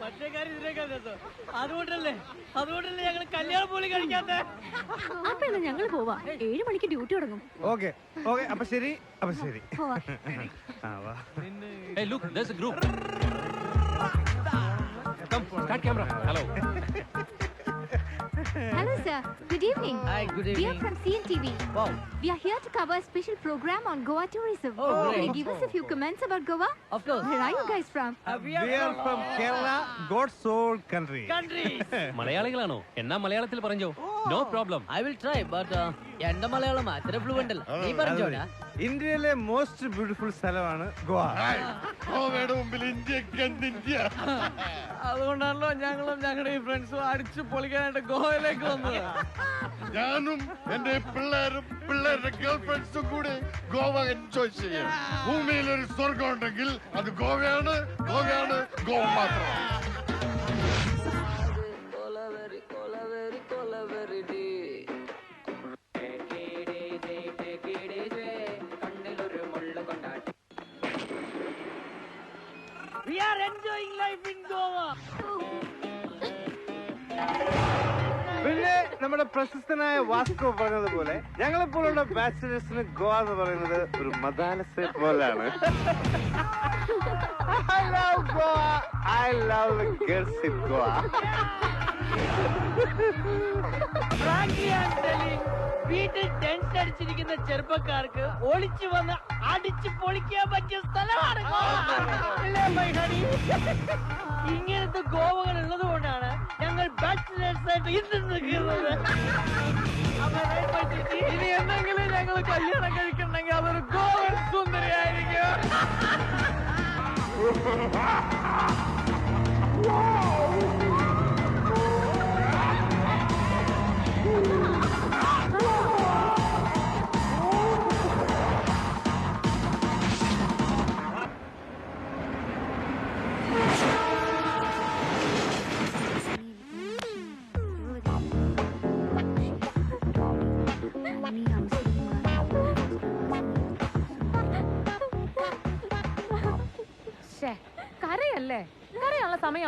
മറ്റേ കാര്യം ഇതിനേക്കാൾ രസം. അതുകൊണ്ടല്ലേ അതുകൊണ്ടല്ലേ ഞങ്ങൾ കല്യാണം പോലും കഴിക്കാത്ത? അപ്പൊ എന്നാ ഞങ്ങൾ പോവാ. ഏഴു മണിക്ക് ഡ്യൂട്ടി തുടങ്ങും. ഓക്കെ ഓക്കെ അപ്പൊ ശരി അപ്പൊ ശരി. ആ വാ. Hey, look, there's a group. Come, start camera. Hello. Hello, sir. Good evening. Hi, good We are evening. from CNTV. Wow. We are here to cover a special program on Goa tourism. Oh, Can great. you give us a few comments about Goa? Of course. Where are you guys from? Uh, we we are from Kerala God's soul country countries. മലയാളികളാണോ എന്നാ മലയാളത്തിൽ പറഞ്ഞോ no problem I will try, but uh, എന്റെ മലയാളം അത്ര fluent അല്ല നീ പറഞ്ഞോടാ ഇന്ത്യയിലെ most beautiful സ്ഥലമാണ് ഗോവ. ഗോവയുടെ മുമ്പിൽ ഇന്ത്യ അതുകൊണ്ടാണല്ലോ ഞങ്ങളും ഞങ്ങളുടെ ഈ ഫ്രണ്ട്സും അടിച്ചു പൊളിക്കാനായിട്ട് ഗോവയിലേക്ക് വന്നത്. ഞാനും എന്റെ പിള്ളേരും പിള്ളേരുടെ ഗേൾ ഫ്രണ്ട്സും കൂടി ഗോവ എൻജോയ് ചെയ്യും. ഭൂമിയിൽ ഒരു സ്വർഗം ഉണ്ടെങ്കിൽ അത് ഗോവയാണ് ഗോവയാണ് ഗോവ മാത്രം. Enjoying life in Goa. പിന്നെ നമ്മുടെ പ്രശസ്തനായ വാസ്കോ പറഞ്ഞതുപോലെ ഞങ്ങളെ പോലുള്ള ബാച്ചിലേഴ്സിന് ഗോവ എന്ന് പറയുന്നത് ഒരു മദാലസെ പോലാണ് I love Goa I love girls in Goa വീട്ടിൽ ടെൻസ് അടിച്ചിരിക്കുന്ന ചെറുപ്പക്കാർക്ക് ഒളിച്ചു വന്ന് അടിച്ചു പൊളിക്കാൻ പറ്റിയ സ്ഥലമാണ് ഇങ്ങനത്തെ ഗോവകൾ ഉള്ളത് കൊണ്ടാണ് ഞങ്ങൾ ഇനി എന്തെങ്കിലും ഞങ്ങൾ കല്യാണം കഴിക്കണമെങ്കിൽ അതൊരു ഗോവൻ സുന്ദരിയായിരിക്കും.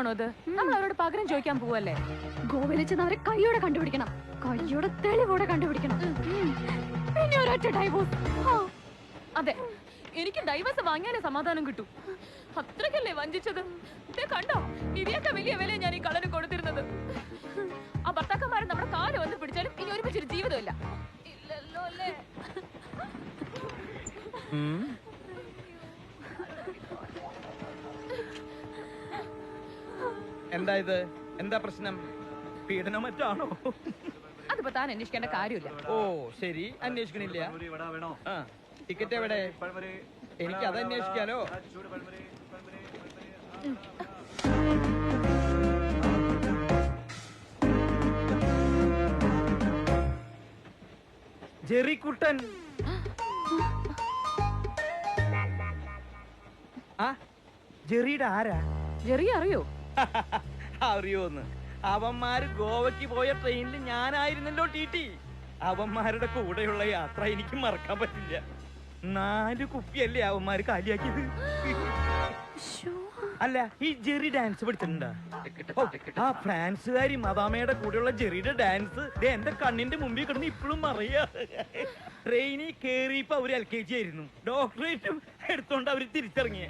കരയാനുള്ള അത് ഇത്? നമ്മൾ അവരോട് പകരം ചോദിക്കാൻ പോവല്ലേ? ഗോവയിൽ ചെന്ന് അവരെ കൈയോടെ കണ്ടുപിടിക്കണം. കൈയോടെ തെളിവോടെ കണ്ടുപിടിക്കണം. പിന്നെ ഒരൊറ്റ ഡൈവോഴ്സ് അതെ എനിക്ക് ഡൈവേഴ്സ് വാങ്ങിയാലേ സമാധാനം കിട്ടൂ. അത്രയ്ക്കല്ലേ വഞ്ചിച്ചത്? കണ്ടോ ഇതിയൊക്കെ വലിയ വില ഞാൻ ഈ കളന് കൊടുത്തിരുന്നത്. ആ ഭർത്താക്കന്മാരെ നമ്മുടെ കാൽ വന്ന് പിടിച്ചാലും ഇനി ഒരുമിച്ചൊരു ജീവിതമില്ല. ഇല്ലല്ലോ അല്ലേ? എന്താ ഇത്? എന്താ പ്രശ്നം? പീഡനം മറ്റാണോ? അതിപ്പോ താൻ അന്വേഷിക്കേണ്ട കാര്യമില്ല. ഓ ശരി. അന്വേഷിക്കണില്ല. ആ ടിക്കറ്റ് എവിടെ? എനിക്ക് അത് അന്വേഷിക്കാലോ. ജെറിക്കുട്ടൻ. ആ ജെറിയുടെ ആരാ? ജെറി അറിയോ? അറിയോന്ന്. അവന്മാര് ഗോവയ്ക്ക് പോയ ട്രെയിനിൽ ഞാനായിരുന്നല്ലോ ടി ടി. അവന്മാരുടെ കൂടെയുള്ള യാത്ര എനിക്ക് മറക്കാൻ പറ്റില്ല. നാല് കുപ്പിയല്ലേ അവന്മാര് കാലിയാക്കിയത്. അല്ല ഈ ജെറി ഡാൻസ് പഠിച്ചിട്ടുണ്ടോ? ആ ഫ്രാൻസുകാരി മദാമയുടെ കൂടെയുള്ള ജെറിയുടെ ഡാൻസ്. എന്റെ കണ്ണിന്റെ മുമ്പിൽ കിടന്ന് ഇപ്പോഴും അറിയാ ട്രെയിനിൽ കേറിയപ്പോ അവർ എൽ കെ ജി ആയിരുന്നു. ഡോക്ടറേറ്റും എടുത്തോണ്ട് അവർ തിരിച്ചിറങ്ങിയ.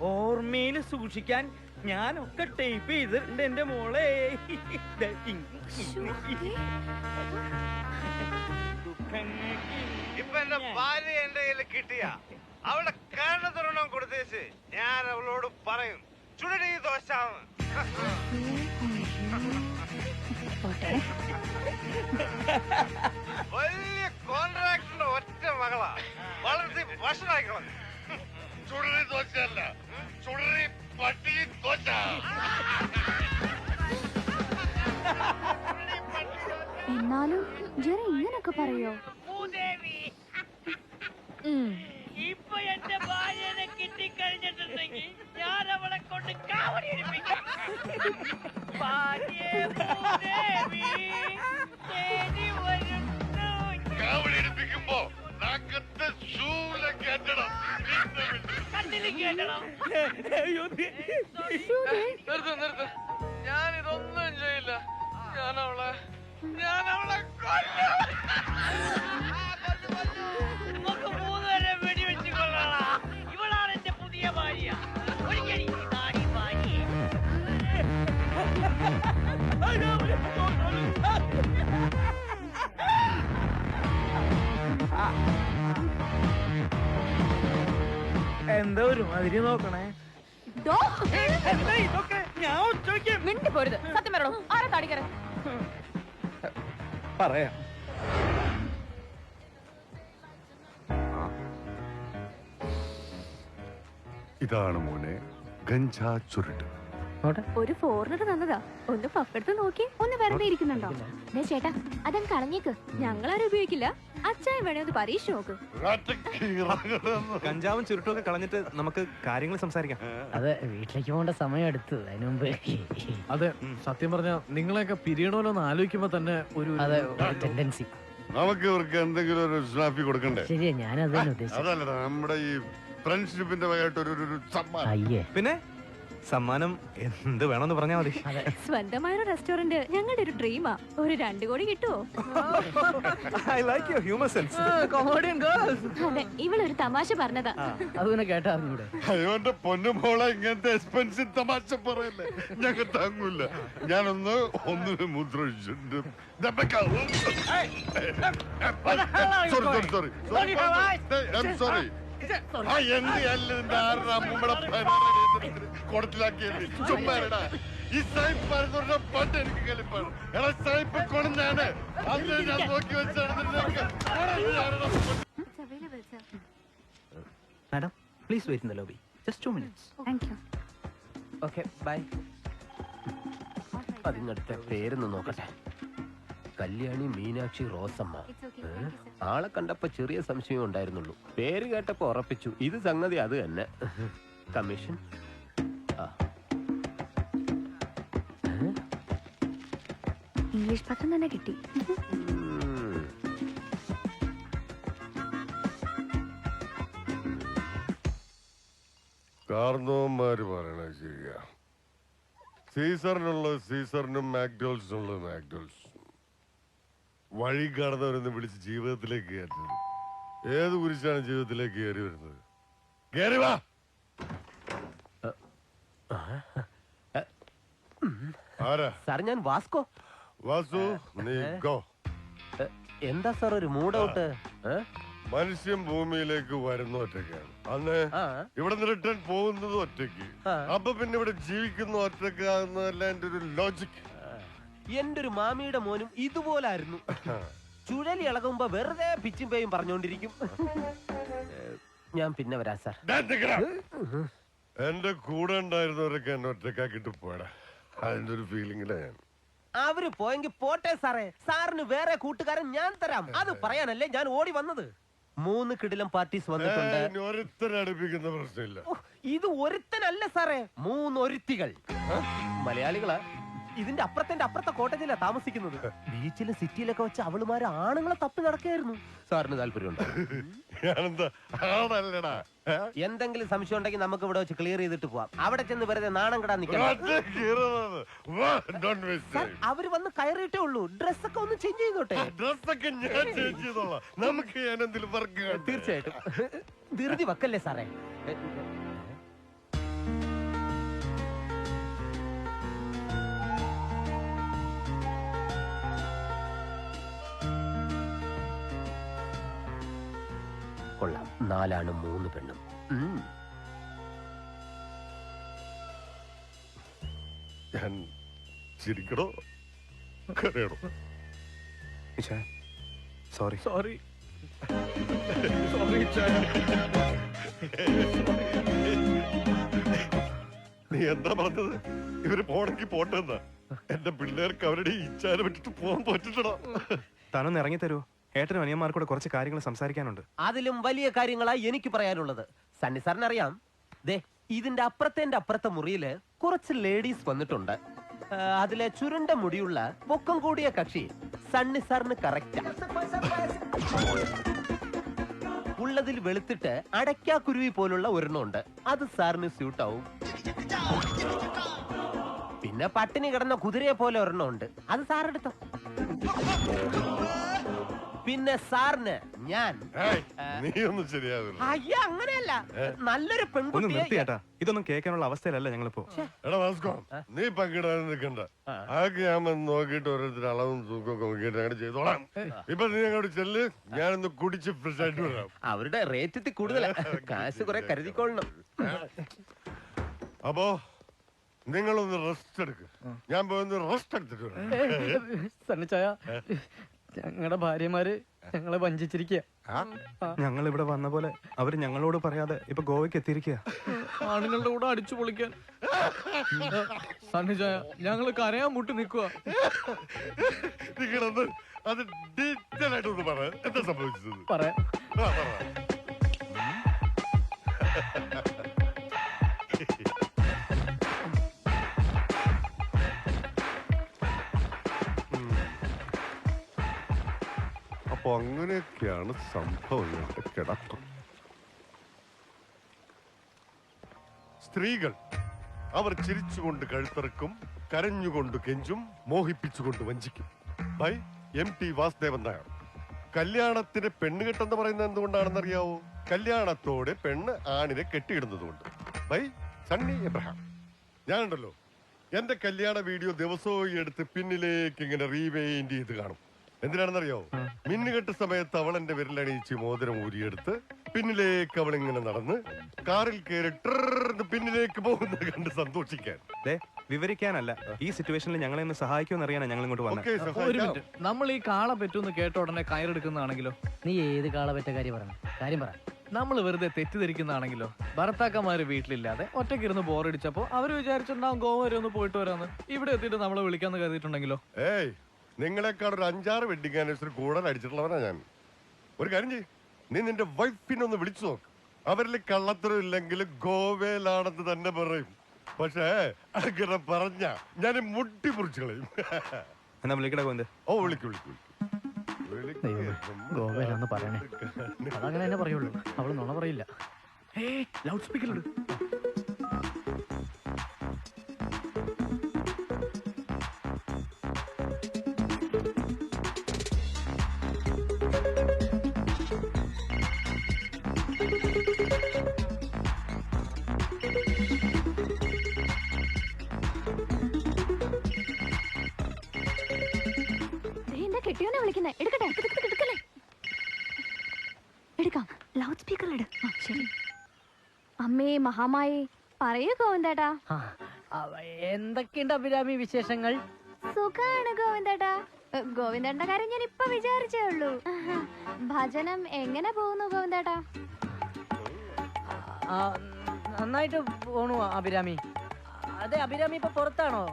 ഓർമ്മയിൽ സൂക്ഷിക്കാൻ ഞാനൊക്കെ ടൈപ്പ് ചെയ്തിട്ടുണ്ട് എന്റെ മോളെ. ഇപ്പൊ എന്റെ ഭാര്യ എന്റെ കയ്യിൽ കിട്ടിയ. അവളുടെ തുറണം കൊടുത്തേച്ച് ഞാൻ അവളോട് പറയും ചുടടി ദോശാന്ന് വലിയ കോൺട്രാക്ടറിന്റെ ഒറ്റ മകളാ. വളർത്തി ഭക്ഷണമാക്കണം ചുടറി ദോശയല്ല. പറയോ. ഇപ്പൊ എന്റെ ഭാര്യനെ കിട്ടിക്കഴിഞ്ഞിട്ടുണ്ടെങ്കിൽ ഞാൻ അവളെ കൊണ്ട് കാവടി എടുപ്പിക്കുമ്പോ നാക്കത്തെ ശൂല കേട്ടണം കേട്ടണം നിർത്ത് നിർത്ത്. ഞാൻ ഇതൊന്നും ചെയ്യില്ല. ഞാൻ അവളെ ഞാൻ അവളെ. നമുക്ക് മൂന്നുപേരെ വെടിവെച്ച് കൊള്ളാം ഇവളാണ് എന്റെ പുതിയ ഭാര്യ. ഒരിക്കലും ഈ താടി ഭാര്യ. എന്താ ഒരു മാതിരി നോക്കണേ എന്താ ഇതൊക്കെ ഞാൻ ഉച്ചയ്ക്ക് മിണ്ടി പോരുത്. സത്യം പറയണോ ആരാ താടിക്കര പറയാം. ഇതാണ് മോനെ ഗഞ്ചാ ചുരുട്ട്. ഒരു ഫോറിനർ തന്നതാ. ഒന്ന് പപ്പെടുത്ത് നോക്കി ഒന്ന് വെറുതെ ഇരിക്കുന്നുണ്ടോ? ദേ ചേട്ടാ അതങ്ങ് കളഞ്ഞേക്ക്. ഞങ്ങളാരും ഉപയോഗിക്കില്ല. അച്ചായ വേണേ ഒന്ന് പരീക്ഷ നോക്ക്. കഞ്ചാവും ചുരുട്ടൊക്കെ കളഞ്ഞിട്ട് നമുക്ക് കാര്യങ്ങൾ സംസാരിക്കാം. അതെ വീട്ടിലേക്ക് പോകേണ്ട സമയം എടുത്തു. അതിനു മുമ്പ് അതെ സത്യം പറഞ്ഞ നിങ്ങളെയൊക്കെ പിരിയണമല്ലോ എന്ന് ആലോചിക്കുമ്പോ തന്നെ ഒരു ടെൻഡൻസി നമുക്ക് ഇവർക്ക് എന്തെങ്കിലും ഒരു സ്നാപ്പി കൊടുക്കണ്ടേ? ശരിയാ ഞാൻ അതല്ല ഉദ്ദേശിച്ചത് അതല്ലടാ നമ്മുടെ ഈ ഫ്രണ്ട്ഷിപ്പിന്റെ ഭാഗമായിട്ട് ഒരു സമ്മാനം. പിന്നെ? സമ്മാനം എന്ത് വേണമെന്ന് പറഞ്ഞാൽ മതി. സ്വന്തമായ ഒരു റെസ്റ്റോറന്റ് ഞങ്ങളുടെ ഒരു ഡ്രീമാ ഒരു രണ്ടു കോടി കിട്ടുമോ I like your humour sense അതെ ഇവളൊരു തമാശ പറഞ്ഞതാ. അത് കേട്ടാ അറിഞ്ഞൂടെ അയ്യോ എന്റെ പൊന്നുമോളെ ഇങ്ങനത്തെ എക്സ്പെൻസീവ് തമാശ പറയല്ലേ? ഞങ്ങൾ താങ്ങൂല. ഞാനൊന്ന് ഒന്നിന് മൂത്രമൊഴിച്ചിട്ടുണ്ട് സോറി സോറി സോറി സോറി കുടത്തിലാക്കിയത് ചുമ്മാരടാ ഈ സൈപ്പ് പറഞ്ഞ പണ്ട് എനിക്ക് കലിപ്പാണ്. എടാ സായിപ്പ് കൊണ്ടാണ് അന്ന് ഞാൻ നോക്കി വെച്ചാണ് madam please wait in the lobby just two minutes thank you okay bye അതിനടുത്ത പേരൊന്ന് നോക്കട്ടെ. കല്യാണി മീനാക്ഷി റോസമ്മ? ആളെ കണ്ടപ്പോ ചെറിയ സംശയം ഉണ്ടായിരുന്നുള്ളൂ. പേര് കേട്ടപ്പോ ഉറപ്പിച്ചു. ഇത് സംഗതി അത് തന്നെ. കമ്മീഷൻ? ഇംഗ്ലീഷ് പത്രം തന്നെ കിട്ടി. കാർന്നോന്മാര് പറയണത് ശരിയാ. സീസറിനുള്ളത് സീസറിനും മാക്ഡോൾസിനുള്ളത് മാക്ഡോൾസ്. വഴി കാണുന്നവരെന്ന് വിളിച്ച് ജീവിതത്തിലേക്ക് കയറ്റുന്നത് ഏത് കുരിശാണ് ജീവിതത്തിലേക്ക് കയറി വരുന്നത്? കയറി വാ! ആരാ? സാർ ഞാൻ വാസ്കോ. വാസു നീ ഗോ. എന്താ സാർ ഒരു മൂഡ് ഔട്ട്? മനുഷ്യൻ ഭൂമിയിലേക്ക് വരുന്ന ഒറ്റയ്ക്കാണ്. അന്ന് ഇവിടെ നിന്ന് റിട്ടേൺ പോകുന്നത് ഒറ്റയ്ക്ക്. അപ്പൊ പിന്നെ ഇവിടെ ജീവിക്കുന്ന ഒറ്റയ്ക്കാകുന്നതല്ല എന്റെ ഒരു ലോജിക് എന്റെ ഒരു മാമിയുടെ മോനും ഇതുപോലായിരുന്നു. ചുഴലി ഇളകുമ്പോ വെറുതെ പിച്ചും പേയും പറഞ്ഞോണ്ടിരിക്കും. ഞാൻ പിന്നെ വരാം സാർ. എന്റെ കൂടെ ഉണ്ടായിരുന്നവരൊക്കെ എന്നെ ഒറ്റക്കാക്കിട്ട് പോടാ അതിന്റെ ഒരു ഫീലിംഗിലാ ഞാൻ. അവർ പോയെങ്കിൽ പോട്ടെ സാറേ. സാറിന് വേറെ കൂട്ടുകാരൻ ഞാൻ തരാം. അത് പറയാനല്ലേ ഞാൻ ഓടി വന്നത്? മൂന്ന് കിടിലം പാർട്ടീസ് വന്നിട്ടുണ്ട്. അടുപ്പിക്കുന്ന പ്രശ്നമില്ല. ഇത് ഒരുത്തനല്ല സാറേ. മൂന്നൊരുത്തികൾ മലയാളികളാ. ഇതിന്റെ അപ്പുറത്തിന്റെ അപ്പുറത്തെ കോട്ടേജിലാ താമസിക്കുന്നത്. ബീച്ചിലും സിറ്റിയിലൊക്കെ വെച്ച് അവളുമാര് ആണുങ്ങളെ തപ്പി നടക്കായിരുന്നു സാറിന് താല്പര്യം ഞാനെന്താ? ആണല്ലടാ ഏ? എന്തെങ്കിലും സംശയം ഉണ്ടെങ്കിൽ നമുക്ക് ഇവിടെ വെച്ച് ക്ലിയർ ചെയ്തിട്ട് പോവാം. അവിടെ ചെന്ന് വെറുതെ നാണം കിടാൻ നിൽക്കണം ഒറ്റയ്ക്ക് ഇരുന്നത്. വാ, don't waste സാർ time. അവർ വന്ന് കയറിയിട്ടേ ഉള്ളൂ. ഡ്രസ്സൊക്കെ ഒന്ന് ചേഞ്ച് ചെയ്തോട്ടെ? ഡ്രസ്സൊക്കെ ഞാൻ ചെയ്തോളാം. നമുക്ക് ഞാൻ എന്തെങ്കിലും വർക്ക് തീർച്ചയായിട്ടും ധൃതി വെക്കല്ലേ സാറേ? കൊള്ളാം. നാലാണ് മൂന്ന് പെണ്ണും. ഞാൻ ചിരിക്കണോ? കരയണോ? സോറി സോറി നീ എന്താ പറഞ്ഞത്? ഇവർ പോണെങ്കിൽ പോട്ടെന്നാ. എന്റെ പിള്ളേർക്ക് അവരുടെ ഇച്ഛാനെ വിട്ടിട്ട് പോകാൻ പറ്റില്ലടാ. താനൊന്ന് ഇറങ്ങി തരുമോ ഏട്ടനും അനിയന്മാർക്കൂടെ കുറച്ച് കാര്യങ്ങൾ സംസാരിക്കാനുണ്ട്. അതിലും വലിയ കാര്യങ്ങളായി എനിക്ക് പറയാനുള്ളത്. സണ്ണി സാറിന് അറിയാം ദേ ഇതിന്റെ അപ്പുറത്തെ അപ്പുറത്തെ മുറിയിൽ കുറച്ച് ലേഡീസ് വന്നിട്ടുണ്ട്. അതിലെ ചുരുണ്ട മുടിയുള്ള പൊക്കം കൂടിയ കക്ഷി സണ്ണി സാറിന് കറക്റ്റാ ഉള്ളതിൽ വെളുത്തിട്ട് അടയ്ക്കാക്കുരുവി പോലുള്ള ഒരെണ്ണമുണ്ട്. അത് സാറിന് സ്യൂട്ട് ആവും. പിന്നെ പട്ടിണി കിടന്ന കുതിരയെ പോലെ ഒരെണ്ണമുണ്ട്. അത് സാറെടുത്തോ. പിന്നെ സാറിന് ഞാൻ ഏയ്, നീ ഒന്നും ശരിയാവില്ല. അയ്യ അങ്ങനെയല്ല. നല്ലൊരു ഒന്ന് പെൺകുട്ടിയെ ഇതൊന്നും കേൾക്കാനുള്ള അവസ്ഥയിലല്ല ഞങ്ങളിപ്പോ. എടാ വാസ്കോ നീ പങ്കിടാൻ നിൽക്കണ്ട. ആൾക്ക് ഞാൻ വന്ന് നോക്കിയിട്ട് ഓരോരുത്തർ അളവും തൂക്കമൊക്കെ നോക്കിയിട്ട് അങ്ങനെ ചെയ്തോളാം. ഇപ്പൊ നീ അങ്ങോട്ട് ചെല്ല് ഞാനൊന്ന് കുടിച്ച് ഫ്രഷ് ആയിട്ട് വരാം. അവരുടെ റേറ്റ് കൂടുതൽ കൂടുതലാ. കാശ് കുറെ കരുതിക്കൊള്ളണം. അപ്പോ നിങ്ങളൊന്ന് റെസ്റ്റ് എടുക്ക്. ഞാൻ പോയൊന്ന് റെസ്റ്റ് എടുത്തിട്ട് വരാം. സണ്ണിച്ചായ ഞങ്ങളുടെ ഭാര്യമാര് ഞങ്ങളെ വഞ്ചിച്ചിരിക്കുക ഞങ്ങൾ ഇവിടെ വന്ന പോലെ അവർ ഞങ്ങളോട് പറയാതെ ഇപ്പൊ ഗോവയ്ക്ക് എത്തിയിരിക്കുക ആണുങ്ങളുടെ കൂടെ അടിച്ചു പൊളിക്കാൻ. ഞങ്ങൾ കരയാൻ മുട്ടി നിൽക്കുക നിങ്ങളൊന്ന് അത് ഡീറ്റെയിൽ ആയിട്ടൊന്ന് പറ. എന്താ സംഭവിച്ചത്? പറയാം അപ്പൊ അങ്ങനെയൊക്കെയാണ് സംഭവങ്ങളുടെ കിടക്കം. സ്ത്രീകൾ അവർ ചിരിച്ചുകൊണ്ട് കഴുത്തിറക്കും കരഞ്ഞുകൊണ്ട് കെഞ്ചും മോഹിപ്പിച്ചുകൊണ്ട് വഞ്ചിക്കും. By M T Vasudevan Nair. കല്യാണത്തിന് പെണ്ണ് കെട്ടെന്ന് പറയുന്നത് എന്തുകൊണ്ടാണെന്നറിയാവോ? കല്യാണത്തോടെ പെണ്ണ് ആണിനെ കെട്ടിയിടുന്നതുകൊണ്ട്. ബൈ സണ്ണി എബ്രഹാം. ഞാനുണ്ടല്ലോ എന്റെ കല്യാണ വീഡിയോ ദിവസവും എടുത്ത് പിന്നിലേക്ക് ഇങ്ങനെ റീവെയിന്റ് ചെയ്ത് കാണും. എന്തിനാണെന്നറിയാവോ മിന്നുകെട്ട് സമയത്ത് അവൾ എന്റെ വിരലണിയിച്ച് മോതിരം ഊരിയെടുത്ത് പിന്നിലേക്ക് അവൾ ഇങ്ങനെ നടന്ന് കാറിൽ കയറി ട്രർന്ന് പിന്നിലേക്ക് പോകുന്നത് കണ്ട് സന്തോഷിക്കാൻ. ദേ വിവരിക്കാനല്ല. ഈ സിറ്റുവേഷനിൽ ഞങ്ങളെ ഒന്ന് സഹായിക്കുമെന്ന് അറിയാനാ ഞങ്ങൾ ഇങ്ങോട്ട് വന്നത് ഓക്കെ ഒരു മിനിറ്റ്. നമ്മൾ ഈ കാള പറ്റൂന്ന് കേട്ട ഉടനെ കയറെടുക്കുന്നതാണെങ്കിലോ? നീ ഏത് കാള കാളപറ്റ കാര്യം പറഞ്ഞു കാര്യം പറ. നമ്മൾ വെറുതെ തെറ്റിദ്ധരിക്കുന്നതാണെങ്കിലോ? ഭർത്താക്കന്മാര് വീട്ടിലില്ലാതെ ഒറ്റയ്ക്കിരുന്ന് ബോറടിച്ചപ്പോ അവർ വിചാരിച്ചിട്ടുണ്ടാവും ഗോവ വരെ ഒന്ന് പോയിട്ട് വരാന്ന്. ഇവിടെ എത്തിയിട്ട് നമ്മളെ വിളിക്കാന്ന് കരുതിയിട്ടുണ്ടെങ്കിലോ? ഏയ് നിങ്ങളെക്കാൾ ഒരു അഞ്ചാറ് വെഡിങ് ആനിവേഴ്സറി കൂടുതൽ അടിച്ചിട്ടുള്ളവനാ ഞാൻ. ഒരു കാര്യം ചെയ്യ്. നീ നിന്റെ വൈഫിനെ ഒന്ന് വിളിച്ചു നോക്ക്. അവരിൽ കള്ളത്തരം ഇല്ലെങ്കിൽ ഗോവയിലാണെന്ന് തന്നെ പറയും. പക്ഷേ അങ്ങനെ പറഞ്ഞ ഞാൻ മുട്ടി മുറിച്ചു കളയും. എന്നാ വിളിക്കട കോന്ത് ഓ വിളിക്കു വിളിക്കു ഗോവയിലാന്ന് പറയണേ. അതങ്ങനെ തന്നെ പറയുള്ളൂ. അവൾ നുണ പറയില്ല. ലൗഡ് സ്പീക്കറിലുണ്ട് കെട്ടിയോനെ വിളിക്കുന്നേ. എടുക്കട്ടെ? എടുക്ക്, എടുക്ക്, എടുക്കല്ലേ? എടുക്കാം. ലൗഡ് സ്പീക്കറിൽ ഇട്. ആ ശരി. അമ്മേ മഹാമായി പറയൂ ഗോവിന്ദേട്ടാ. എന്തൊക്കെയുണ്ട് അഭിരാമി വിശേഷങ്ങൾ? സുഖാണ് ഗോവിന്ദേട്ടാ. ഗോവിന്ദേട്ട കാര്യം ഞാൻ ഇപ്പൊ വിചാരിച്ചേ ഉള്ളൂ. ഭജനം എങ്ങനെ പോകുന്നു ഗോവിന്ദേട്ടാ? നന്നായിട്ട് പോണു അഭിരാമി. അതെ അഭിരാമി ഇപ്പൊ പുറത്താണോ?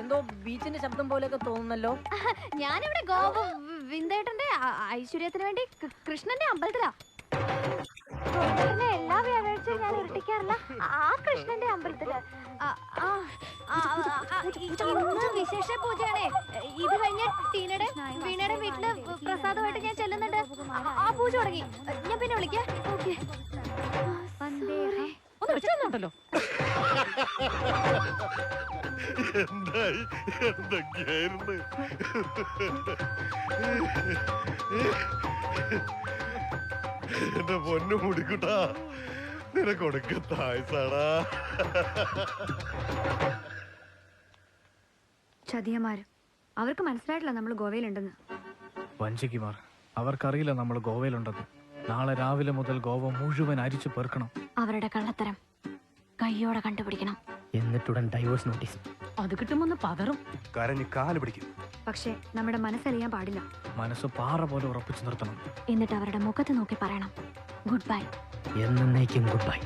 എന്തോ ബീച്ചിന്റെ ശബ്ദം പോലെയൊക്കെ തോന്നുന്നല്ലോ. ഞാനിവിടെ ഗോവ വിന്ദേട്ടന്റെ അ- ഐശ്വര്യത്തിന് വേണ്ടി കൃഷ്ണന്റെ അമ്പലത്തിലാ. എല്ലാ വ്യാഴാഴ്ചയും ഞാൻ ഇരട്ടിക്കാറില്ല ആ കൃഷ്ണന്റെ അമ്പലത്തിൽ. ഇന്ന് വിശേഷ പൂജയാണേ. ഇത് കഴിഞ്ഞ ടീനയുടെ വീണയുടെ വീട്ടിൽ പ്രസാദമായിട്ട് ഞാൻ ചെല്ലുന്നുണ്ട്. ആ- പൂജ തുടങ്ങി. ഞാൻ പിന്നെ വിളിക്കാം. ഓക്കെ. ഒന്ന് വെച്ചിട്ടുണ്ടല്ലോ എന്തായി? എന്തൊക്കെയായിരുന്നു? എന്റെ പൊന്നു മുടിക്കുട്ടാ. നിനക്കൊടുക്ക തായ്സാടാ ചതിയമാര് അവർക്ക് മനസ്സിലായിട്ടില്ല നമ്മൾ ഗോവയിലുണ്ടെന്ന്. വഞ്ചിക്കുമാർ അവർക്കറിയില്ല നമ്മൾ ഗോവയിലുണ്ടെന്ന്. നാളെ രാവിലെ മുതൽ ഗോവ മുഴുവൻ അരിച്ചു പേർക്കണം അവരുടെ കള്ളത്തരം കയ്യോടെ കണ്ടുപിടിക്കണം. എന്നിട്ടുടൻ ഡൈവോഴ്സ് നോട്ടീസ് അത് കിട്ടുമൊന്ന് പതറും. കരഞ്ഞ് കാൽ പിടിക്കും. പക്ഷേ നമ്മുടെ മനസ്സറിയാൻ പാടില്ല. മനസ്സ് പാറ പോലെ ഉറപ്പിച്ചു നിർത്തണം. എന്നിട്ട് അവരുടെ മുഖത്ത് നോക്കി പറയണം. Goodbye. എന്നേക്കും ഗുഡ് ബൈ.